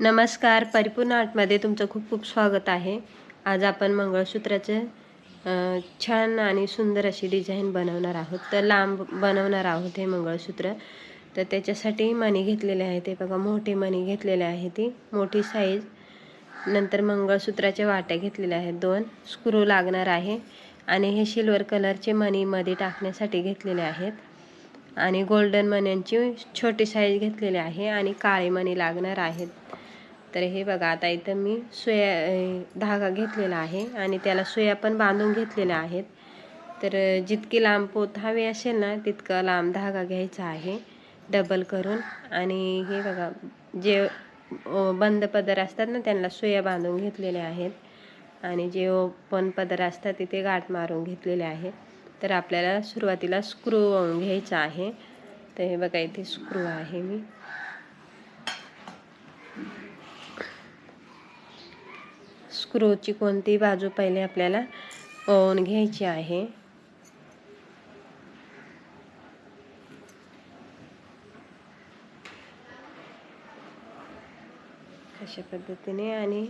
नमस्कार. परिपूर्ण आर्टमध्ये तुमचं खूप खूप स्वागत आहे. आज आपण मंगळसूत्राचे छान आणि सुंदर अशी डिझाईन बनवणार आहोत. तर लांब बनवणार आहोत हे मंगळसूत्र. तर त्याच्यासाठी मणी घेतलेले आहे ते. बघा मोठे मणी घेतलेले आहे ती. मोठी साईज नंतर मंगळसूत्राच्या वाट्या घेतलेल्या आहेत दोन. स्क्रू लागणार आहे. आणि हे सिल्वर कलरचे मणीमध्ये टाकण्यासाठी घेतलेले आहेत. आणि गोल्डन मण्यांची छोटी साईज घेतलेली आहे. आणि काळे मणी लागणार आहेत. तर हे बघा आता इथं मी सोया धागा घेतलेला आहे आणि त्याला सोया पण बांधून घेतलेल्या आहेत. तर जितकी लांब पोत हवी असेल ना तितका लांब धागा घ्यायचा आहे डबल करून. आणि हे बघा जे बंद पदर असतात ना त्यांना सोया बांधून घेतलेल्या आहेत. आणि जे ओपन पदर असतात तिथे गाठ मारून घेतलेले आहे तर आपल्याला सुरुवातीला स्क्रू घ्यायचा आहे. तर हे बघा इथे स्क्रू आहे मी. स्क्रूची कोणती बाजू पहिले आपल्याला ओन घ्यायची आहे? अशा पद्धतीने आणि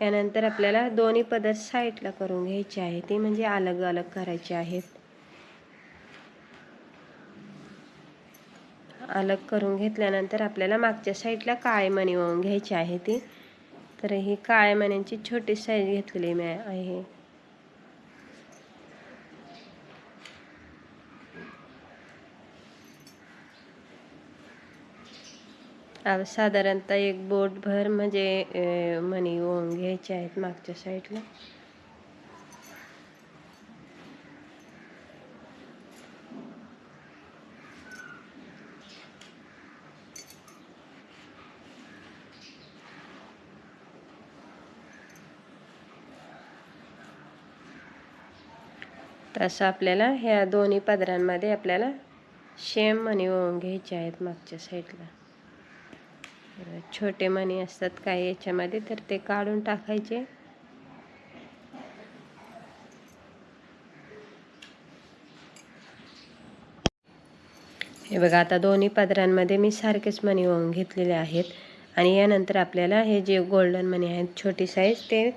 यानंतर आपल्याला दोन्ही पदर साईडला करून घ्यायचे आहे. ते म्हणजे अलग अलग करायचे आहेत. अलग करून घेतल्यानंतर आपल्याला मागच्या साईडला काळे मणी ओवून घ्यायची आहे ती. तर ही काळ्या मण्यांची छोटी साईज घेतलेली मी आहे. आता साधारणतः एक बोटभर म्हणजे मणी ओवून घ्यायचे आहेत मागच्या साईडला. तसं आपल्याला ह्या दोन्ही पदरांमध्ये आपल्याला शेम मणी ओवून घ्यायचे आहेत मागच्या साईडला. छोटे मणी असतात काही याच्यामध्ये तर ते काढून टाकायचे. हे बघा आता दोन्ही पदरांमध्ये मी सारखेच मणी ओवून घेतलेले आहेत. आणि यानंतर आपल्याला हे जे गोल्डन मणी आहेत छोटी साईज ते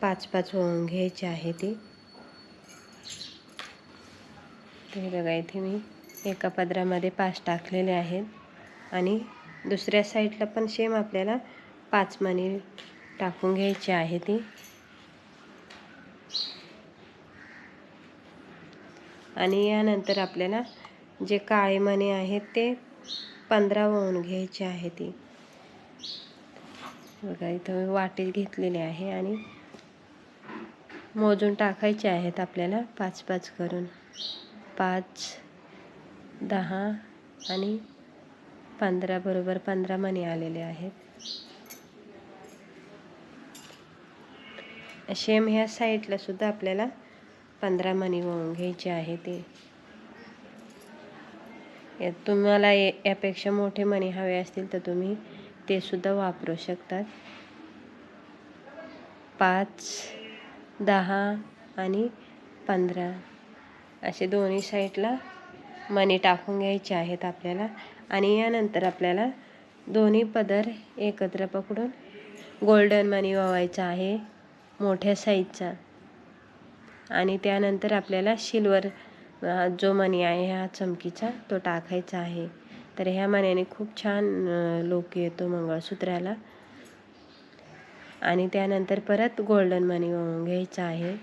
पाच पाच ओवून घ्यायचे आहे ती. ते बघा इथे मी एका पदरामध्ये पाच टाकलेले आहेत. आणि दुसऱ्या साईडला पण सेम आपल्याला पाच मणी टाकून घ्यायची आहे ती. आणि यानंतर आपल्याला जे काळे मणी आहेत ते पंधरा वळून घ्यायचे आहे ती. बघा इथं मी वाटी घेतलेली आहे आणि मोजून टाकायचे आहेत आपल्याला पाच पाच करून. पाच दहा आणि पंधरा बरोबर पंधरा मणी आलेले आहेत. शेम ह्या साईडला सुद्धा आपल्याला पंधरा मणी होऊन घ्यायचे आहे ते. तुम्हाला यापेक्षा मोठे मणी हवे असतील तर तुम्ही ते सुद्धा वापरू शकतात. पाच दहा आणि पंधरा असे दोन्ही साईडला मणी टाकून घ्यायचे आहेत आपल्याला. आणि यानंतर आपल्याला दोन्ही पदर एकत्र पकडून गोल्डन मनी वावायचा आहे मोठ्या साईजचा आणि त्यानंतर आपल्याला सिल्वर जो मणी आहे हा चमकीचा तो टाकायचा आहे. तर ह्या मण्याने खूप छान लोक येतो मंगळसूत्राला. आणि त्यानंतर परत गोल्डन मनी वाहून घ्यायचा आहे.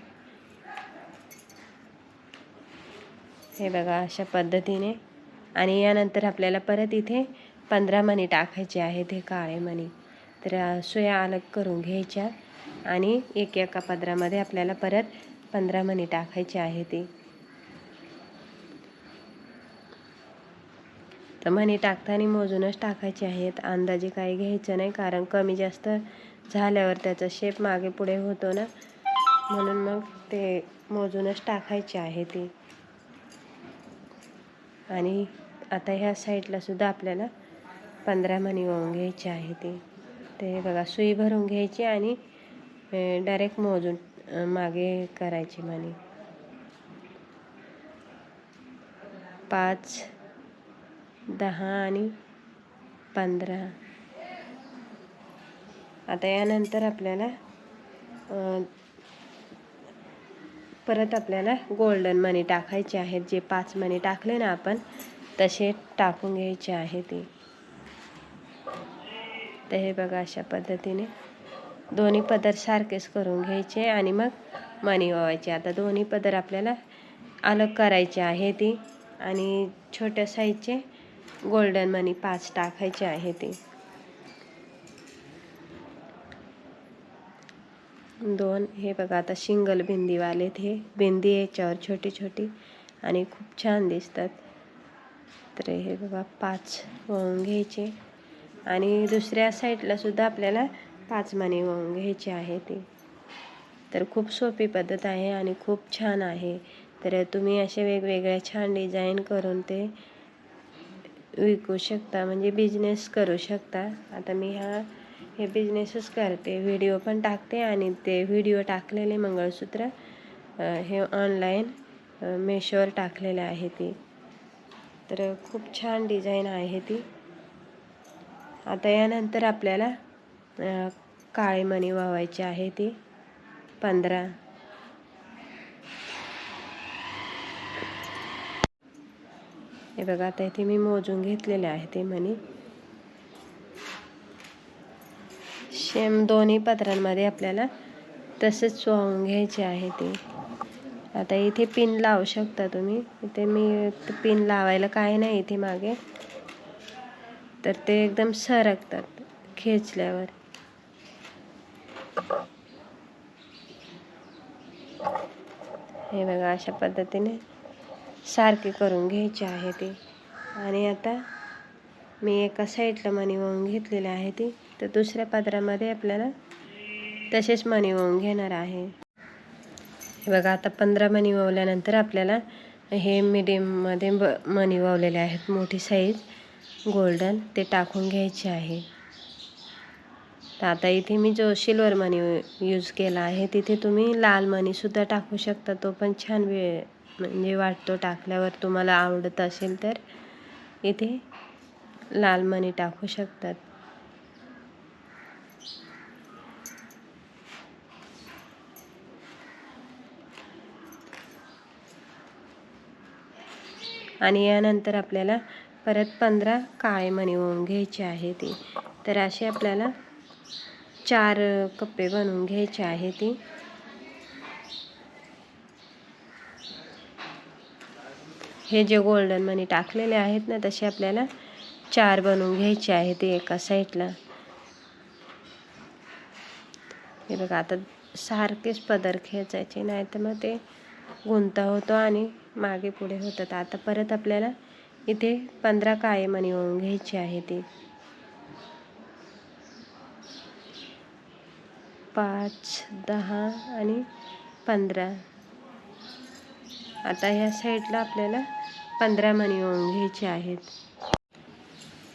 हे बघा अशा पद्धतीने. आणि यानंतर आपल्याला परत इथे पंधरा मणी टाकायचे आहेत हे काळे मणी. तर सुया अलग करून घ्यायच्या. आणि एक एका पदरामध्ये आपल्याला परत पंधरा मणी टाकायचे आहे ते. तर मणी टाकताना मोजूनच टाकायचे आहेत. अंदाजे काही घ्यायचं नाही कारण कमी जास्त झाल्यावर त्याचा शेप मागे पुढे होतो ना. म्हणून मग ते मोजूनच टाकायचे आहे ती. आणि आता ह्या साईडला सुद्धा आपल्याला पंधरा मणी वाहून घ्यायचे आहे ते. ते बघा सुई भरून घ्यायची आणि डायरेक्ट मोजून मागे करायची मणी. पाच दहा आणि पंधरा. आता यानंतर आपल्याला परत आपल्याला गोल्डन मनी टाकायचे आहेत. जे पाच मनी टाकले ना आपण तसे टाकून घ्यायचे आहे ते. तर हे बघा अशा पद्धतीने दोन्ही पदर सारखेच करून घ्यायचे आणि मग मनी वावायचे. आता दोन्ही पदर आपल्याला अलग करायचे आहे ती आणि छोट्या साईजचे गोल्डन मनी पाच टाकायचे आहे ते. दोन हे बघा आता सिंगल बिंदीवालेत हे. बिंदी याच्यावर छोटी छोटी. आणि खूप छान दिसतात. तर हे बघा पाच वळून घ्यायचे. आणि दुसऱ्या साईडला सुद्धा आपल्याला पाच मणी वळून घ्यायचे आहे ते. तर खूप सोपी पद्धत आहे आणि खूप छान आहे. तर तुम्ही असे वेगवेगळ्या छान डिझाईन करून ते विकू शकता म्हणजे बिझनेस करू शकता. आता मी हा हे बिझनेसच करते. व्हिडिओ पण टाकते आणि ते व्हिडिओ टाकलेले मंगळसूत्र हे ऑनलाईन मेशोवर टाकलेले आहे ती. तर खूप छान डिझाईन आहे ती. आता यानंतर आपल्याला काळी काळे मणी वावायची आहे ती. पंधरा. हे बघा आता इथे मी मोजून घेतलेले आहे ते मणी. शेम दोन्ही पत्रांमध्ये आपल्याला तसेच वाहून घ्यायचे आहे ते. आता इथे पिन लावू शकता तुम्ही. इथे मी पिन लावायला काय नाही इथे मागे. तर ते एकदम सरकतात खेचल्यावर. हे बघा अशा पद्धतीने सारखे करून घ्यायचे आहे ते. आणि आता मी एका साईडला मणी वाहून घेतलेले आहे ती. तर दुसऱ्या पदरामध्ये आपल्याला तसेच मणी वाहून घेणार आहे. हे बघा आता पंधरा मणी वावल्यानंतर आपल्याला हे मिडियममध्ये ब मणी वावलेले आहेत. मोठी साईज गोल्डन ते टाकून घ्यायचे आहे. तर आता इथे मी जो सिल्वर मनी यूज केला आहे तिथे तुम्ही लाल मनीसुद्धा टाकू शकता. तो पण छान वे म्हणजे वाटतो टाकल्यावर. तुम्हाला आवडत असेल तर इथे लाल मणी टाकू शकतात. आणि यानंतर आपल्याला परत पंधरा काळे मणी होऊन घ्यायचे आहे ती. तर असे आपल्याला चार कप्पे बनवून घ्यायचे आहे ती. हे जे गोल्डन मनी टाकलेले आहेत ना तसे आपल्याला चार बनवून घ्यायचे आहे ते एका साईडला हे बघा आता सारखेच पदर खेचायचे नाही तर मग ते गुंता होतो आणि मागे पुढे होतात. आता परत आपल्याला इथे पंधरा काळेमणी होऊन आहे ती. पाच दहा आणि पंधरा. आता ह्या साईडला आपल्याला पंधरा मणी ओळून घ्यायचे आहेत.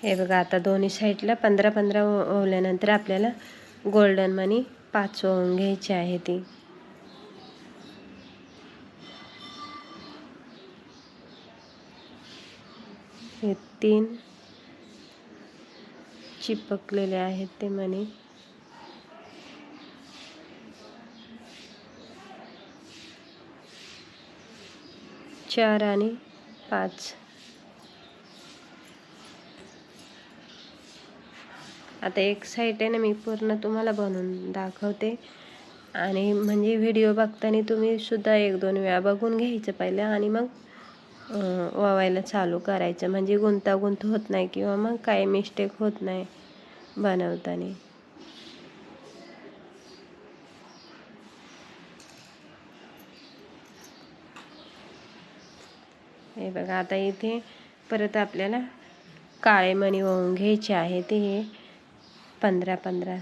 हे बघा आता दोन्ही साईडला पंधरा पंधरा हो-, ओवल्यानंतर आपल्याला गोल्डन मनी पाच ओळून घ्यायची आहे ती. हे तीन चिपकलेले आहेत ते मणी चार आणि पाच. आता एक साईट आहे ना मी पूर्ण तुम्हाला बनवून दाखवते. आणि म्हणजे व्हिडिओ बघताना तुम्ही सुद्धा एक दोन वेळा बघून घ्यायचं पहिलं आणि मग वावायला चालू करायचं. म्हणजे गुंतागुंत होत नाही किंवा मग काही मिस्टेक होत नाही बनवताना. हे बघा आता इथे परत आपल्याला काळे मणी वाहून घ्यायचे आहे ते हे पंधरा पंधरा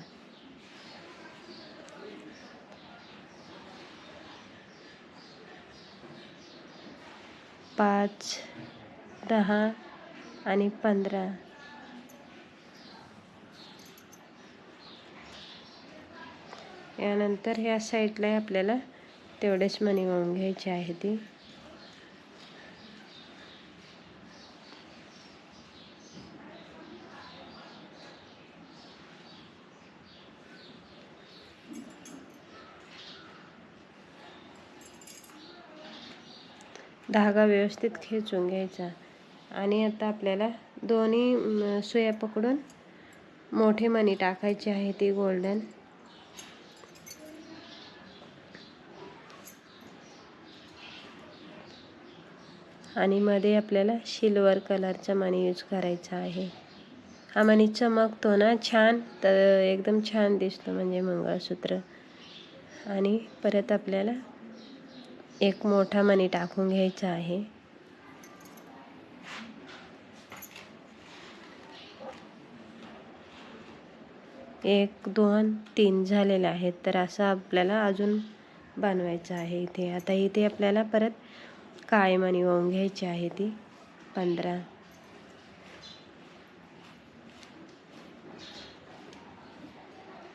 पाच दहा आणि पंधरा. यानंतर ह्या साईडला आपल्याला तेवढेच मणी वाहून घ्यायचे आहे ती. धागा व्यवस्थित खेचून घ्यायचा. आणि आता आपल्याला दोन्ही सुया पकडून मोठे मणी टाकायची आहे ती गोल्डन आणि मध्ये आपल्याला सिल्वर कलरचा मणी यूज करायचा आहे. हा मणी चमकतो ना छान तर एकदम छान दिसतो म्हणजे मंगळसूत्र. आणि परत आपल्याला एक मोठा मणी टाकून घ्यायचा आहे. एक दोन तीन झालेले आहेत. तर असं आपल्याला अजून बनवायचं आहे इथे. आता इथे आपल्याला परत काळे मणी वाहून घ्यायची आहे ती. पंधरा.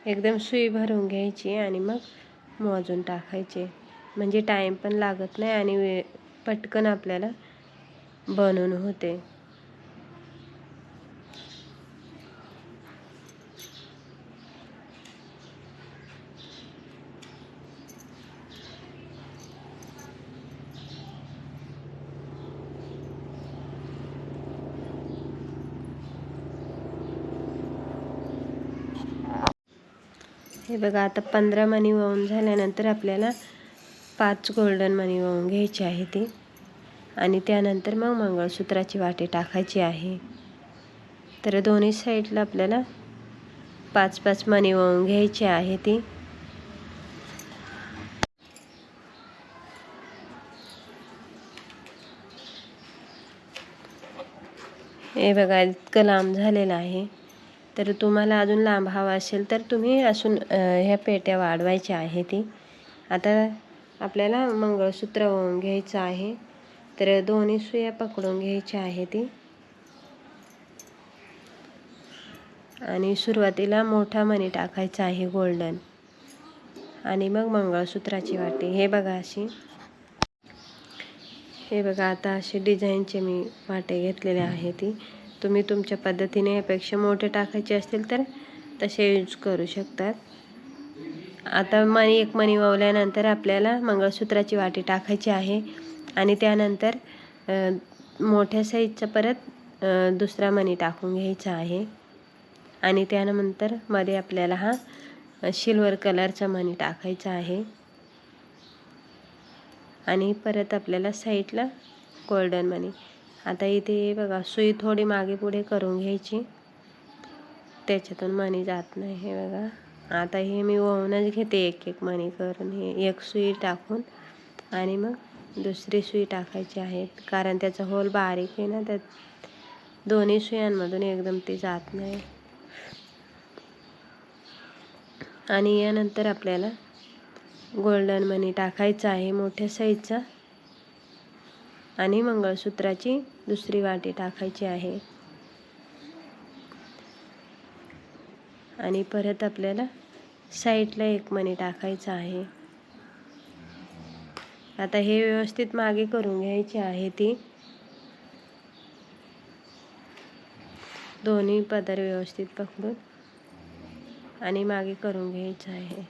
एकदम सुई भरून घ्यायची आणि मग मोजून टाकायचे. म्हणजे टाईम पण लागत नाही आणि वे पटकन आपल्याला बनवून होते. हे बघा आता पंधरा मणी वाहून झाल्यानंतर आपल्याला पाच गोल्डन मनी वाहून घ्यायची आहे ती. आणि त्यानंतर मग मंगळसूत्राची वाटी टाकायची आहे. तर दोन्ही साईडला आपल्याला पाच पाच मणी वाहून घ्यायची आहे ती. हे बघा इतकं लांब झालेलं आहे. तर तुम्हाला अजून लांब हवा असेल तर तुम्ही असून ह्या पेट्या वाढवायच्या आहे ती. आता आपल्याला मंगळसूत्र ओवून घ्यायचं आहे. तर दोन्ही सुया पकडून घ्यायच्या आहे ती. आणि सुरुवातीला मोठा मणी टाकायचा आहे गोल्डन आणि मग मंगळसूत्राची वाटी. हे बघा अशी. हे बघा आता असे डिझाईनचे मी वाटे घेतलेले आहे ती. तुम्ही तुमच्या पद्धतीने यापेक्षा मोठे टाकायचे असतील तर तसे यूज करू शकतात. आता मणी एक मणी वावल्यानंतर आपल्याला मंगळसूत्राची वाटी टाकायची आहे. आणि त्यानंतर मोठ्या साईजचा परत दुसरा मणी टाकून घ्यायचा आहे. आणि त्यानंतरमध्ये आपल्याला हा सिल्वर कलरचा मणी टाकायचा आहे. आणि परत आपल्याला साईडला गोल्डन मनी आता इथे बघा सुई थोडी मागे पुढे करून घ्यायची. त्याच्यातून मणी जात नाही हे बघा. आता हे मी ओवूनच घेते एक एक मणी करून. हे एक सुई टाकून आणि मग दुसरी सुई टाकायची आहे. कारण त्याचा होल बारीक आहे ना त्यात दोन्ही सुयांमधून एकदम ती जात नाही. आणि यानंतर आपल्याला गोल्डन मनी टाकायचा आहे मोठ्या साईजचा. आणि मंगळसूत्राची दुसरी वाटी टाकायची आहे. आणि परत आपल्याला साईडला एक मणी टाकायचा आहे. आता हे व्यवस्थित मागे करून घ्यायचे आहे ती. दोन्ही पदर व्यवस्थित पकडून आणि मागे करून घ्यायचं आहे.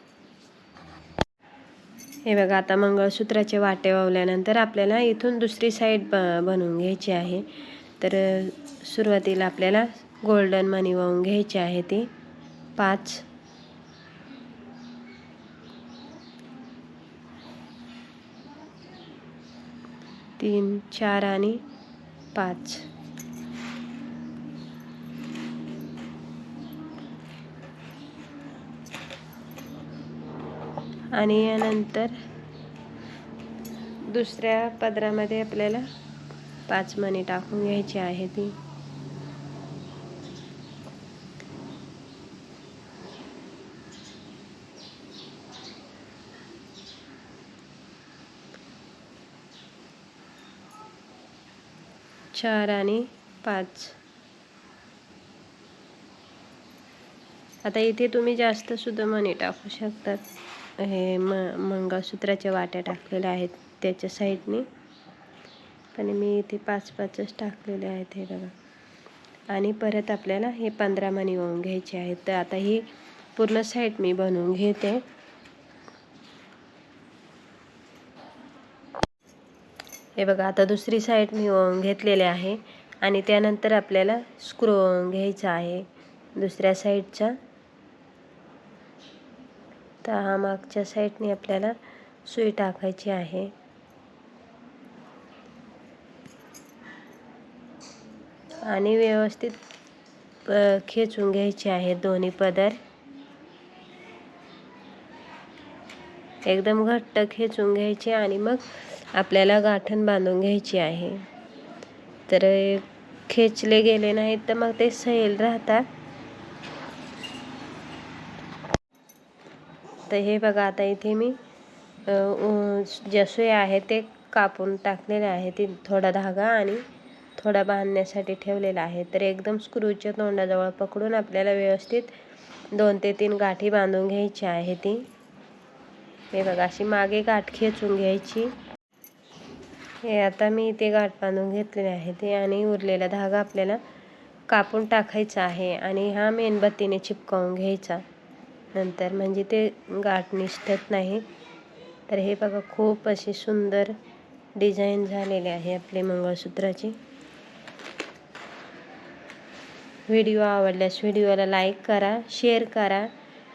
हे बघा आता मंगळसूत्राचे वाटे वावल्यानंतर आपल्याला इथून दुसरी साईड ब बनवून घ्यायची आहे. तर सुरुवातीला आपल्याला गोल्डन मनी वाहून घ्यायची आहे ती. पाच. तीन चार आणि पाच. आणि यानंतर दुसऱ्या पदरामध्ये आपल्याला पाच मणी टाकून घ्यायची आहे ती. चार आणि पाच. आता इथे तुम्ही जास्त सुद्धा मणी टाकू शकतात. हे म मंगळसूत्राच्या वाट्या टाकलेल्या आहेत त्याच्या साईडने. पण मी इथे पाच पाचच टाकलेले आहेत हे बघा. आणि परत आपल्याला हे पंधरा मणी होऊन घ्यायचे आहेत. तर आता ही पूर्ण साईड मी बनवून घेते. हे बघा आता दुसरी साईड मी घेतलेली घेतलेले आहे. आणि त्यानंतर आपल्याला स्क्रू घ्यायचा आहे. दुसऱ्या साईडचा तर हा मागच्या साईडने आपल्याला सुई टाकायची आहे. आणि व्यवस्थित खेचून घ्यायचे आहे दोन्ही पदर. एकदम घट्ट खेचून घ्यायचे आणि मग आपल्याला गाठण बांधून घ्यायची आहे. तर खेचले गेले नाहीत तर मग ते सैल राहतात. तर हे बघा आता इथे मी ज्या सुया आहे ते कापून टाकलेले आहे. ती थोडा धागा आणि थोडा बांधण्यासाठी ठेवलेला आहे. तर एकदम स्क्रूच्या तोंडाजवळ पकडून आपल्याला व्यवस्थित दोन ते तीन गाठी बांधून घ्यायची आहे ती. हे बघा अशी मागे गाठ खेचून घ्यायची. हे आता मी इथे गाठ बांधून घेतलेले आहे ते आणि उरलेला धागा आपल्याला कापून टाकायचा आहे आणि हा मेणबत्तीने चिपकावून घ्यायचा. नंतर म्हणजे ते गाठ निष्ठत नाही. तर हे बघा खूप अशी सुंदर डिझाईन झालेले आहे आपले मंगळसूत्राची. व्हिडिओ आवडल्यास व्हिडिओला लाईक करा शेअर करा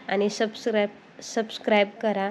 आणि सबस्क्राईब सबस्क्राईब करा.